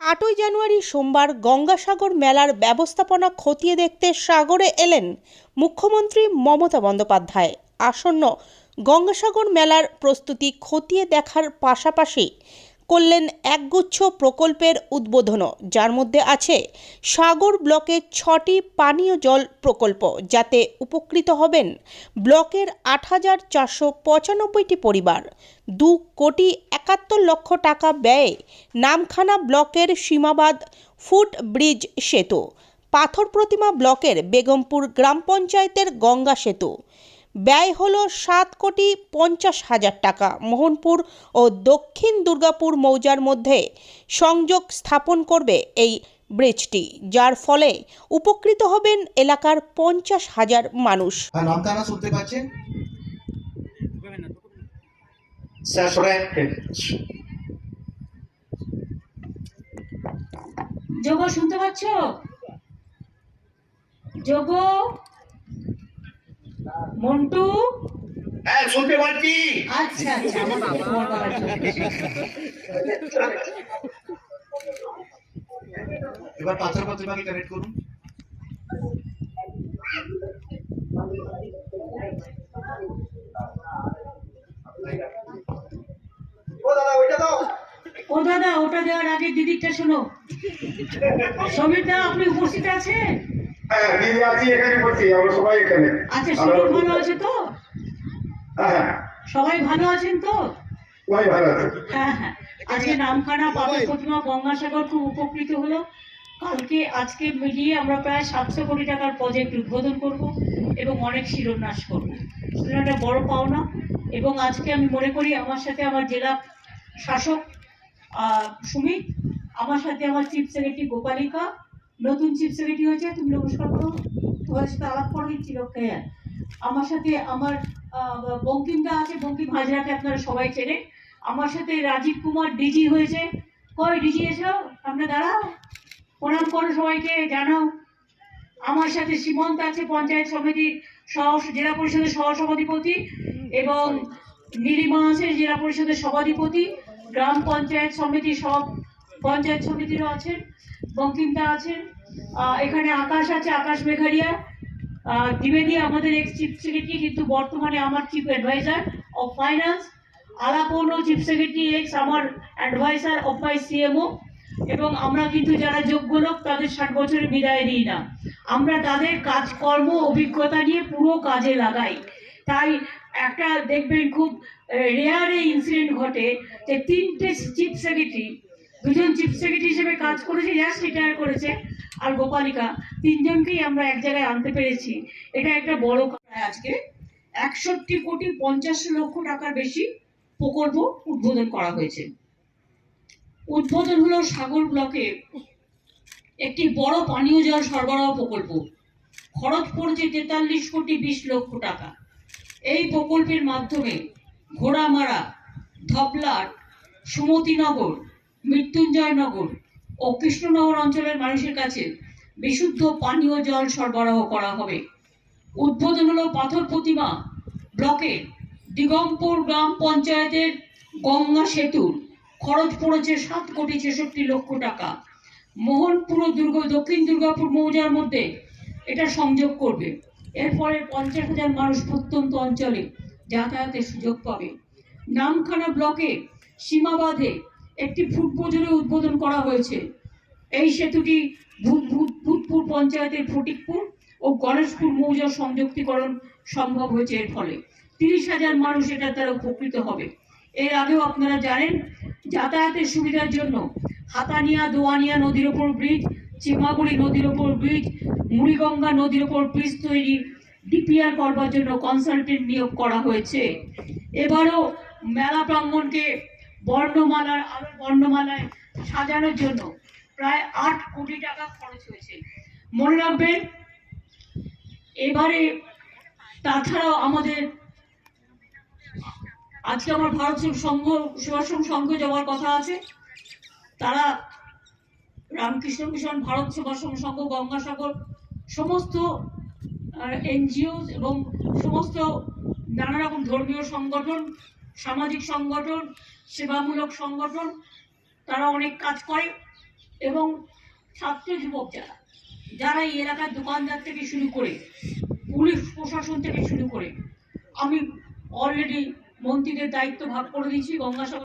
আটই জানুয়ারি সোমবার গঙ্গাসাগর মেলার ব্যবস্থাপনা খতিয়ে দেখতে সাগরে এলেন মুখ্যমন্ত্রী মমতা বন্দ্যোপাধ্যায়। আসন্ন গঙ্গাসাগর মেলার প্রস্তুতি খতিয়ে দেখার পাশাপাশি করলেন একগুচ্ছ প্রকল্পের উদ্বোধনও, যার মধ্যে আছে সাগর ব্লকের ছটি পানীয় জল প্রকল্প, যাতে উপকৃত হবেন ব্লকের আট হাজার চারশো পঁচানব্বইটি পরিবার। দু কোটি একাত্তর লক্ষ টাকা ব্যয়ে নামখানা ব্লকের সীমাবাদ ফুট ব্রিজ সেতু, পাথর প্রতিমা ব্লকের বেগমপুর গ্রাম পঞ্চায়েতের গঙ্গা সেতু ব্যয় হল সাত কোটি পঞ্চাশ হাজার টাকা। মোহনপুর ও দক্ষিণ দুর্গাপুর মৌজার মধ্যে সংযোগ স্থাপন করবে এই ব্রিজটি যার ফলে উপকৃত হবেন এলাকার পঞ্চাশ হাজার মানুষ। শুনতে পাচ্ছেন? যোগ শুনতে পাচ্ছ? যোগ? মন্টু? হ্যাঁ শুনতে পাচ্ছি। আচ্ছা আচ্ছা। এবার পাথর প্রতিমাকে কানেক্ট করুন। ও দাদা দাও। ও দাদা ওটা দেওয়ার আগে দিদিরটা শোনো। সমীর দা আপনি উপস্থিত আছেন? হ্যাঁ দিদি আছি এখানে বসছি আমরা সবাই এখানে। আচ্ছা শরীর ভালো আছে। তো? হ্যাঁ সবাই ভালো আছেন তো? সবাই ভালো আছে। হ্যাঁ হ্যাঁ। আজকে নামখানা পাথর প্রতিমা গঙ্গাসাগর খুব উপকৃত হলো। কালকে আজকে মিলিয়ে আমরা প্রায় সাতশো কোটি টাকার প্রজেক্ট উদ্বোধন করব এবং অনেক শিরোন্যাস করব। সেটা একটা বড় পাওনা। এবং আজকে আমি মনে করি আমার সাথে আমার জেলা শাসক আহ, সুমিত আমার সাথে আমার চিফ সেক্রেটারি গোপালিকা নতুন চিফ সেক্রেটারি হয়েছে, তুমি নমস্কার করো। তোমাদের সাথে আলাপ করে দিচ্ছি লক্ষ্যে আমার সাথে আমার বঙ্কিমদা আছে, বঙ্কিম হাজরাকে আপনারা সবাই চেনেন। আমার সাথে রাজীব কুমার ডিজি হয়েছে। কই ডিজি এসো, সামনে দাঁড়াও। প্রণাম করো সবাইকে, জানাও। আমার সাথে সীমন্ত আছে, পঞ্চায়েত সমিতির সহ, জেলা পরিষদের সহসভাধিপতি এবং নীলিমা আছে, জেলা পরিষদের সভাধিপতি। গ্রাম পঞ্চায়েত সমিতির সব পঞ্চায়েত সমিতিরও আছেন বঙ্কিমদা আছেন এখানে আকাশ আছে, আকাশ মেঘারিয়া। দ্বিবেদী আমাদের এক্স চিফ সেক্রেটারি কিন্তু বর্তমানে আমার chief adviser of finance Alapan chief secretary ex আমার অ্যাডভাইজার অফ মাই সিএমও এবং আমরা কিন্তু যারা যোগ্য লোক, তাদের ষাট বছরের বিদায় দিই না। আমরা তাদের কাজকর্ম, অভিজ্ঞতা নিয়ে পুরো কাজে লাগাই। তাই একটা দেখবেন খুব রেয়ারে ইনসিডেন্ট ঘটে যে তিনটে চিফ সেক্রেটারি দুজন চিফ সেক্রেটারি হিসেবে কাজ করেছে জাস্ট রিটায়ার করেছে। আর গোপালিকা, তিনজনকেই আমরা এক জায়গায় আনতে পেরেছি। এটা একটা বড় আজকে একষট্টি কোটি পঞ্চাশ লক্ষ টাকার বেশি প্রকল্প উদ্বোধন করা হয়েছে। উদ্বোধন হলো সাগর ব্লকে একটি বড় পানীয় জল সরবরাহ প্রকল্প। খরচ পড়েছে তেতাল্লিশ কোটি বিশ লক্ষ টাকা। এই প্রকল্পের মাধ্যমে ঘোড়ামারা ধবলাট সুমতিনগর মৃত্যুঞ্জয়নগর ও কৃষ্ণনগর অঞ্চলের মানুষের কাছে বিশুদ্ধ পানীয় জল সরবরাহ করা হবে। উদ্বোধন হলো পাথর প্রতিমা ব্লকে দিগম্বর গ্রাম পঞ্চায়েতের গঙ্গা সেতুর খরচ পড়েছে সাত কোটি ছেষট্টি লক্ষ টাকা। মোহনপুর দুর্গ, দক্ষিণ দুর্গাপুর মৌজার মধ্যে এটা সংযোগ করবে। এর ফলে পঞ্চাশ হাজার মানুষ প্রত্যন্ত অঞ্চলে যাতায়াতের সুযোগ পাবে। নামখানা ব্লকে সীমাবাধে একটি ফুটবজরে উদ্বোধন করা হয়েছে। এই সেতুটি ভূত ভূত ভূতপুর পঞ্চায়েতের ফটিকপুর ও গণেশপুর মৌজার সংযুক্তিকরণ সম্ভব হয়েছে এর ফলে। তিরিশ হাজার মানুষ এটা দ্বারা উপকৃত হবে। এর আগেও আপনারা জানেন, যাতায়াতের সুবিধার জন্য হাতানিয়া, দোয়ানিয়া নদীর ওপর ব্রিজ চিমাগুড়ি নদীর ওপর ব্রিজ মুড়িগঙ্গা নদীর ওপর ব্রিজ তৈরি ডিপিআর করবার জন্য কনসালটেন্ট নিয়োগ করা হয়েছে। এবারও মেলা প্রাঙ্গণকে বর্ণমালার আলো বর্ণমালায় সাজানোর জন্য প্রায় আট কোটি টাকা খরচ হয়েছে। মনে রাখবেন, এবারে তাছাড়াও আমাদের আজকে আমার ভারত সংঘ সেবাশ্রম সংঘ যাওয়ার কথা আছে। তারা রামকৃষ্ণ মিশন, ভারত সেবাশ্রম সংঘ, গঙ্গাসাগর, সমস্ত এনজিও এবং সমস্ত নানা রকম ধর্মীয় সংগঠন সামাজিক সংগঠন, সেবামূলক সংগঠন, তারা অনেক কাজ করে এবং ছাত্র যুবক যারা যারা এই এলাকার দোকানদার থেকে শুরু করে, পুলিশ প্রশাসন থেকে শুরু করে, আমি অলরেডি মন্ত্রীদের দায়িত্ব ভাগ করে দিয়েছি, গঙ্গাসাগর